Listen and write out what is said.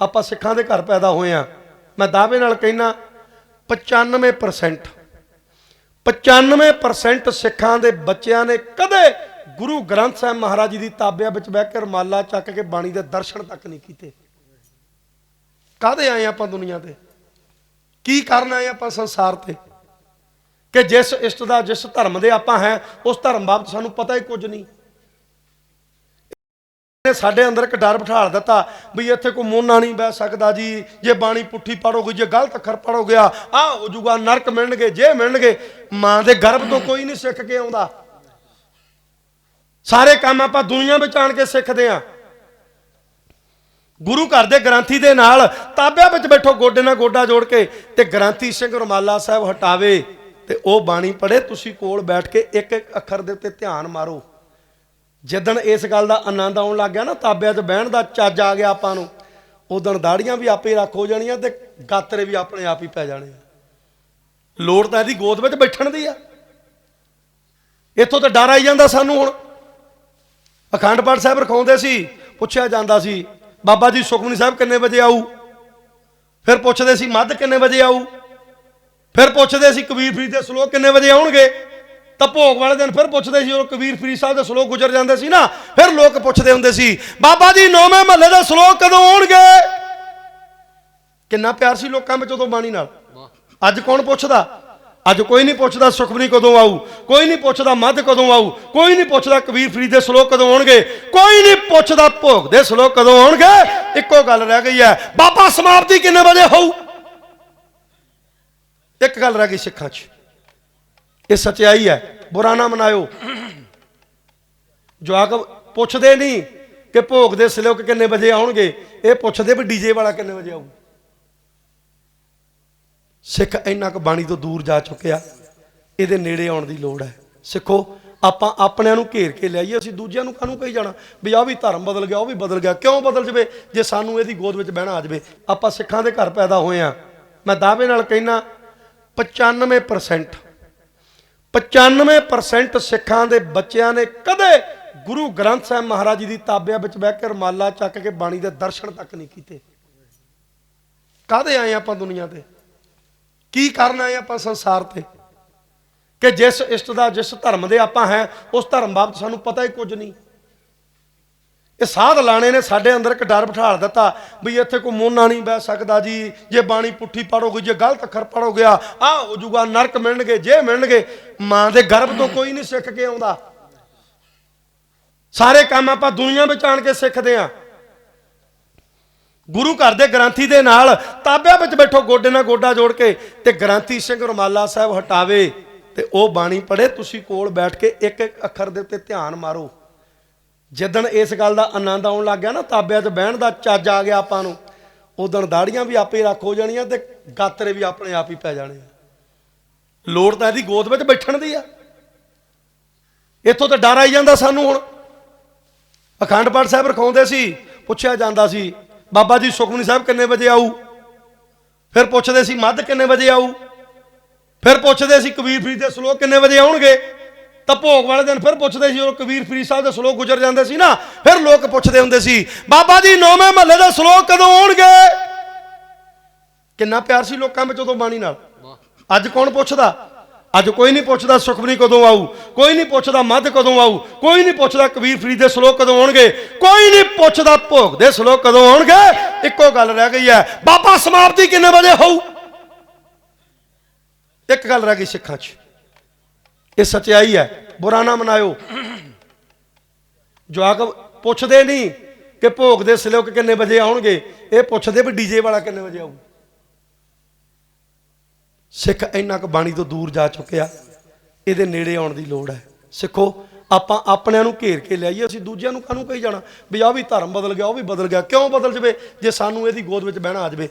ਆਪਾਂ ਸਿੱਖਾਂ ਦੇ ਘਰ ਪੈਦਾ ਹੋਏ ਆ। ਮੈਂ ਦਾਅਵੇ ਨਾਲ ਕਹਿਣਾ 95% 95% ਸਿੱਖਾਂ ਦੇ ਬੱਚਿਆਂ ਨੇ ਕਦੇ ਗੁਰੂ ਗ੍ਰੰਥ ਸਾਹਿਬ ਮਹਾਰਾਜ ਜੀ ਦੀ ਤਾਬਿਆਂ ਵਿੱਚ ਬਹਿ ਕੇ ਰਮਾਲਾ ਚੱਕ ਕੇ ਬਾਣੀ ਦੇ ਦਰਸ਼ਨ ਤੱਕ ਨਹੀਂ ਕੀਤੇ। ਕਾਹਦੇ ਆਏ ਆਪਾਂ ਦੁਨੀਆ ਤੇ? ਕੀ ਕਰਨ ਆਏ ਆਪਾਂ ਸੰਸਾਰ ਤੇ? ਕਿ ਜਿਸ ਇਸ਼ਟ ਦਾ ਜਿਸ ਧਰਮ ਦੇ ਆਪਾਂ ਹੈ, ਉਸ ਧਰਮ ਬਾਬਤ ਸਾਨੂੰ ਪਤਾ ਹੀ ਕੁਝ ਨਹੀਂ। ਨੇ ਸਾਡੇ ਅੰਦਰ ਇੱਕ ਡਰ ਬਿਠਾਲ ਦਿੱਤਾ ਵੀ ਇੱਥੇ ਕੋਈ ਮੋਨਾ ਨਹੀਂ ਬਹਿ ਸਕਦਾ ਜੀ, ਜੇ ਬਾਣੀ ਪੁੱਠੀ ਪੜੋਗੇ, ਜੇ ਗਲਤ ਅੱਖਰ ਪੜੋਗੇ, ਆ ਹੋ ਜੂਗਾ ਨਰਕ ਮਿਲਣਗੇ, ਜੇ ਮਿਲਣਗੇ, ਮਾਂ ਦੇ ਗਰਭ ਤੋਂ ਕੋਈ ਨਹੀਂ ਸਿੱਖ ਕੇ ਆਉਂਦਾ। ਸਾਰੇ ਕੰਮ ਆਪਾਂ ਦੁਨੀਆ ਵਿੱਚ ਆਣ ਕੇ ਸਿੱਖਦੇ ਆ। ਗੁਰੂ ਘਰ ਦੇ ਗ੍ਰੰਥੀ ਦੇ ਨਾਲ ਤਾਬਿਆਂ ਵਿੱਚ ਬੈਠੋ, ਗੋਡੇ ਨਾਲ ਗੋਡਾ ਜੋੜ ਕੇ ਤੇ ਗ੍ਰੰਥੀ ਸਿੰਘ ਰੁਮਾਲਾ ਸਾਹਿਬ ਹਟਾਵੇ ਤੇ ਉਹ ਬਾਣੀ ਪੜ੍ਹੇ, ਤੁਸੀਂ ਕੋਲ ਬੈਠ ਕੇ ਇੱਕ ਇੱਕ ਅੱਖਰ ਦੇ ਉੱਤੇ ਧਿਆਨ ਮਾਰੋ। ਜਿੱਦਣ ਇਸ ਗੱਲ ਦਾ ਆਨੰਦ ਆਉਣ ਲੱਗ ਗਿਆ ਨਾ, ਤਾਬਿਆਂ 'ਚ ਬਹਿਣ ਦਾ ਚੱਜ ਆ ਗਿਆ ਆਪਾਂ ਨੂੰ, ਉਦੋਂ ਦਾੜੀਆਂ ਵੀ ਆਪੇ ਰੱਖ ਹੋ ਜਾਣੀਆਂ ਤੇ ਗਾਤਰੇ ਵੀ ਆਪਣੇ ਆਪ ਹੀ ਪੈ ਜਾਣੇ ਆ। ਲੋੜ ਤਾਂ ਇਹਦੀ ਗੋਦ ਵਿੱਚ ਬੈਠਣ ਦੀ ਆ। ਇੱਥੋਂ ਤਾਂ ਡਰ ਆਈ ਜਾਂਦਾ ਸਾਨੂੰ ਹੁਣ। ਅਖੰਡ ਪਾਠ ਸਾਹਿਬ ਰਖਾਉਂਦੇ ਸੀ, ਪੁੱਛਿਆ ਜਾਂਦਾ ਸੀ, ਬਾਬਾ ਜੀ ਸੁਖਮਨੀ ਸਾਹਿਬ ਕਿੰਨੇ ਵਜੇ ਆਊ? ਫਿਰ ਪੁੱਛਦੇ ਸੀ, ਮੱਧ ਕਿੰਨੇ ਵਜੇ ਆਊ? ਫਿਰ ਪੁੱਛਦੇ ਸੀ, ਕਬੀਰ ਫਰੀਦ ਦੇ ਸ਼ਲੋਕ ਕਿੰਨੇ ਵਜੇ ਆਉਣਗੇ? ਤਾਂ ਭੋਗ ਵਾਲੇ ਦਿਨ ਫਿਰ ਪੁੱਛਦੇ ਸੀ ਜਦੋਂ ਕਬੀਰ ਫਰੀਦ ਸਾਹਿਬ ਦੇ ਸ਼ਲੋਕ ਗੁਜ਼ਰ ਜਾਂਦੇ ਸੀ ਨਾ, ਫਿਰ ਲੋਕ ਪੁੱਛਦੇ ਹੁੰਦੇ ਸੀ, ਬਾਬਾ ਜੀ ਨੌਵੇਂ ਮਹੱਲੇ ਦੇ ਸ਼ਲੋਕ ਕਦੋਂ ਆਉਣਗੇ? ਕਿੰਨਾ ਪਿਆਰ ਸੀ ਲੋਕਾਂ ਵਿੱਚ ਉਦੋਂ ਬਾਣੀ ਨਾਲ। ਅੱਜ ਕੌਣ ਪੁੱਛਦਾ? ਅੱਜ ਕੋਈ ਨਹੀਂ ਪੁੱਛਦਾ ਸੁਖਮਨੀ ਕਦੋਂ ਆਊ, ਕੋਈ ਨਹੀਂ ਪੁੱਛਦਾ ਮੱਧ ਕਦੋਂ ਆਊ, ਕੋਈ ਨਹੀਂ ਪੁੱਛਦਾ ਕਬੀਰ ਫਰੀਦ ਦੇ ਸ਼ਲੋਕ ਕਦੋਂ ਆਉਣਗੇ, ਕੋਈ ਨਹੀਂ ਪੁੱਛਦਾ ਭੋਗ ਦੇ ਸ਼ਲੋਕ ਕਦੋਂ ਆਉਣਗੇ। ਇੱਕੋ ਗੱਲ ਰਹਿ ਗਈ ਹੈ, ਬਾਬਾ ਸਮਾਪਤੀ ਕਿੰਨੇ ਵਜੇ ਹੋਊ? ਇੱਕ ਗੱਲ ਰਹਿ ਗਈ ਸਿੱਖਾਂ 'ਚ। ਇਹ ਸਚਾਈ ਹੈ। ਬੁਰਾ ਨਾ ਮਨਾਇਓ। ਜਵਾਕ ਪੁੱਛਦੇ ਨਹੀਂ ਕਿ ਭੋਗ ਦੇ ਸ਼ਲੋਕ ਕਿੰਨੇ ਵਜੇ ਆਉਣਗੇ। ਇਹ ਪੁੱਛਦੇ ਵੀ ਡੀਜੇ ਵਾਲਾ ਕਿੰਨੇ ਵਜੇ ਆਊ। ਸਿੱਖ ਇੰਨਾ ਕੁ ਬਾਣੀ ਤੋਂ ਦੂਰ ਜਾ ਚੁੱਕਿਆ। ਇਹਦੇ ਨੇੜੇ ਆਉਣ ਦੀ ਲੋੜ ਹੈ। ਸਿੱਖੋ, ਆਪਾਂ ਆਪਣਿਆਂ ਨੂੰ ਘੇਰ ਕੇ ਲਿਆਈਏ। ਅਸੀਂ ਦੂਜਿਆਂ ਨੂੰ ਕਾਹਨੂੰ ਕਹੀ ਜਾਣਾ? ਵੀ ਆਹ ਵੀ ਧਰਮ ਬਦਲ ਗਿਆ, ਉਹ ਵੀ ਬਦਲ ਗਿਆ। ਕਿਉਂ ਬਦਲ ਜਵੇ? ਜੇ ਸਾਨੂੰ ਇਹਦੀ ਗੋਦ ਵਿੱਚ ਬਹਿਣਾ ਆ ਜਵੇ। ਆਪਾਂ ਸਿੱਖਾਂ ਦੇ ਘਰ ਪੈਦਾ ਹੋਏ ਆ। ਮੈਂ ਦਾਅਵੇ ਨਾਲ ਕਹਿਣਾ 95% 95% ਸਿੱਖਾਂ ਦੇ ਬੱਚਿਆਂ ਨੇ ਕਦੇ ਗੁਰੂ ਗ੍ਰੰਥ ਸਾਹਿਬ ਮਹਾਰਾਜ ਜੀ ਦੀ ਤਾਬਿਆਂ ਵਿੱਚ ਬਹਿ ਕੇ ਰਮਾਲਾ ਚੱਕ ਕੇ ਬਾਣੀ ਦੇ ਦਰਸ਼ਨ ਤੱਕ ਨਹੀਂ ਕੀਤੇ। ਕਾਹਦੇ ਆਏ ਆਪਾਂ ਦੁਨੀਆ ਤੇ? ਕੀ ਕਰਨ ਆਏ ਆਪਾਂ ਸੰਸਾਰ ਤੇ? ਕਿ ਜਿਸ ਇਸ਼ਟ ਦਾ ਜਿਸ ਧਰਮ ਦੇ ਆਪਾਂ ਹੈ, ਉਸ ਧਰਮ ਬਾਬਤ ਸਾਨੂੰ ਪਤਾ ਹੀ ਕੁਝ ਨਹੀਂ। ਇਹ ਸਾਧ ਲਾਣੇ ਨੇ, ਸਾਡੇ ਅੰਦਰ ਇੱਕ ਡਰ ਬਿਠਾਲ ਦਿੱਤਾ ਵੀ ਇੱਥੇ ਕੋਈ ਮੋਨਾ ਨਹੀਂ ਬਹਿ ਸਕਦਾ ਜੀ। ਜੇ ਬਾਣੀ ਪੁੱਠੀ ਪੜੋਗੇ ਜੇ ਗਲਤ ਅੱਖਰ ਪੜੋਗੇ ਆ ਹੋ ਜੂਗਾ ਨਰਕ ਮਿਲਣਗੇ, ਜੇ ਮਿਲਣਗੇ, ਮਾਂ ਦੇ ਗਰਭ ਤੋਂ ਕੋਈ ਨਹੀਂ ਸਿੱਖ ਕੇ ਆਉਂਦਾ। ਸਾਰੇ ਕੰਮ ਆਪਾਂ ਦੁਨੀਆ ਵਿੱਚ ਆਣ ਕੇ ਸਿੱਖਦੇ ਆ। ਗੁਰੂ ਘਰ ਦੇ ਗ੍ਰੰਥੀ ਦੇ ਨਾਲ ਤਾਬਿਆਂ ਵਿੱਚ ਬੈਠੋ, ਗੋਡੇ ਨਾਲ ਗੋਡਾ ਜੋੜ ਕੇ, ਤੇ ਗ੍ਰੰਥੀ ਸਿੰਘ ਰਮਾਲਾ ਸਾਹਿਬ ਹਟਾਵੇ ਤੇ ਉਹ ਬਾਣੀ ਪੜ੍ਹੇ, ਤੁਸੀਂ ਕੋਲ ਬੈਠ ਕੇ ਇੱਕ ਇੱਕ ਅੱਖਰ ਦੇ ਉੱਤੇ ਧਿਆਨ ਮਾਰੋ। ਜਿੱਦਣ ਇਸ ਗੱਲ ਦਾ ਆਨੰਦ ਆਉਣ ਲੱਗ ਗਿਆ ਨਾ, ਤਾਬਿਆਂ 'ਚ ਬਹਿਣ ਦਾ ਚੱਜ ਆ ਗਿਆ ਆਪਾਂ ਨੂੰ, ਉਦੋਂ ਦਾੜੀਆਂ ਵੀ ਆਪੇ ਰੱਖ ਹੋ ਜਾਣੀਆਂ ਤੇ ਗਾਤਰੇ ਵੀ ਆਪਣੇ ਆਪ ਹੀ ਪੈ ਜਾਣੇ ਆ। ਲੋੜ ਤਾਂ ਇਹਦੀ ਗੋਦ ਵਿੱਚ ਬੈਠਣ ਦੀ ਆ। ਇੱਥੋਂ ਤਾਂ ਡਰ ਆਈ ਜਾਂਦਾ ਸਾਨੂੰ ਹੁਣ। ਅਖੰਡ ਪਾਠ ਸਾਹਿਬ ਰਖਾਉਂਦੇ ਸੀ, ਪੁੱਛਿਆ ਜਾਂਦਾ ਸੀ, ਬਾਬਾ ਜੀ ਸੁਖਮਨੀ ਸਾਹਿਬ ਕਿੰਨੇ ਵਜੇ ਆਊ? ਫਿਰ ਪੁੱਛਦੇ ਸੀ, ਮੱਧ ਕਿੰਨੇ ਵਜੇ ਆਊ? ਫਿਰ ਪੁੱਛਦੇ ਸੀ, ਕਬੀਰ ਫਰੀਦ ਦੇ ਸ਼ਲੋਕ ਕਿੰਨੇ ਵਜੇ ਆਉਣਗੇ? ਤਾਂ ਭੋਗ ਵਾਲੇ ਦਿਨ ਫਿਰ ਪੁੱਛਦੇ ਸੀ ਜਦੋਂ ਕਬੀਰ ਫਰੀਦ ਸਾਹਿਬ ਦੇ ਸ਼ਲੋਕ ਗੁਜ਼ਰ ਜਾਂਦੇ ਸੀ ਨਾ, ਫਿਰ ਲੋਕ ਪੁੱਛਦੇ ਹੁੰਦੇ ਸੀ, ਬਾਬਾ ਜੀ ਨੌਵੇਂ ਮਹੱਲੇ ਦੇ ਸ਼ਲੋਕ ਕਦੋਂ ਆਉਣਗੇ? ਕਿੰਨਾ ਪਿਆਰ ਸੀ ਲੋਕਾਂ ਵਿੱਚ ਉਦੋਂ ਬਾਣੀ ਨਾਲ। ਅੱਜ ਕੌਣ ਪੁੱਛਦਾ? ਅੱਜ ਕੋਈ ਨਹੀਂ ਪੁੱਛਦਾ ਸੁਖਮਨੀ ਕਦੋਂ ਆਊ, ਕੋਈ ਨਹੀਂ ਪੁੱਛਦਾ ਮੱਧ ਕਦੋਂ ਆਊ, ਕੋਈ ਨਹੀਂ ਪੁੱਛਦਾ ਕਬੀਰ ਫਰੀਦ ਦੇ ਸ਼ਲੋਕ ਕਦੋਂ ਆਉਣਗੇ, ਕੋਈ ਨਹੀਂ ਪੁੱਛਦਾ ਭੋਗ ਦੇ ਸ਼ਲੋਕ ਕਦੋਂ ਆਉਣਗੇ। ਇੱਕੋ ਗੱਲ ਰਹਿ ਗਈ ਹੈ, ਬਾਬਾ ਸਮਾਪਤੀ ਕਿੰਨੇ ਵਜੇ ਹੋਊ? ਇੱਕ ਗੱਲ ਰਹਿ ਗਈ ਸਿੱਖਾਂ 'ਚ। ਇਹ ਸਚਾਈ ਹੈ। ਬੁਰਾ ਨਾ ਮਨਾਇਓ। ਜਵਾਕ ਪੁੱਛਦੇ ਨਹੀਂ ਕਿ ਭੋਗ ਦੇ ਸ਼ਲੋਕ ਕਿੰਨੇ ਵਜੇ ਆਉਣਗੇ। ਇਹ ਪੁੱਛਦੇ ਵੀ ਡੀਜੇ ਵਾਲਾ ਕਿੰਨੇ ਵਜੇ ਆਊ। ਸਿੱਖ ਇੰਨਾ ਕੁ ਬਾਣੀ ਤੋਂ ਦੂਰ ਜਾ ਚੁੱਕਿਆ। ਇਹਦੇ ਨੇੜੇ ਆਉਣ ਦੀ ਲੋੜ ਹੈ। ਸਿੱਖੋ, ਆਪਾਂ ਆਪਣਿਆਂ ਨੂੰ ਘੇਰ ਕੇ ਲਿਆਈਏ। ਅਸੀਂ ਦੂਜਿਆਂ ਨੂੰ ਕਾਹਨੂੰ ਕਹੀ ਜਾਣਾ? ਵੀ ਆਹ ਵੀ ਧਰਮ ਬਦਲ ਗਿਆ, ਉਹ ਵੀ ਬਦਲ ਗਿਆ। ਕਿਉਂ ਬਦਲ ਜਵੇ? ਜੇ ਸਾਨੂੰ ਇਹਦੀ ਗੋਦ ਵਿੱਚ ਬਹਿਣਾ ਆ ਜਵੇ।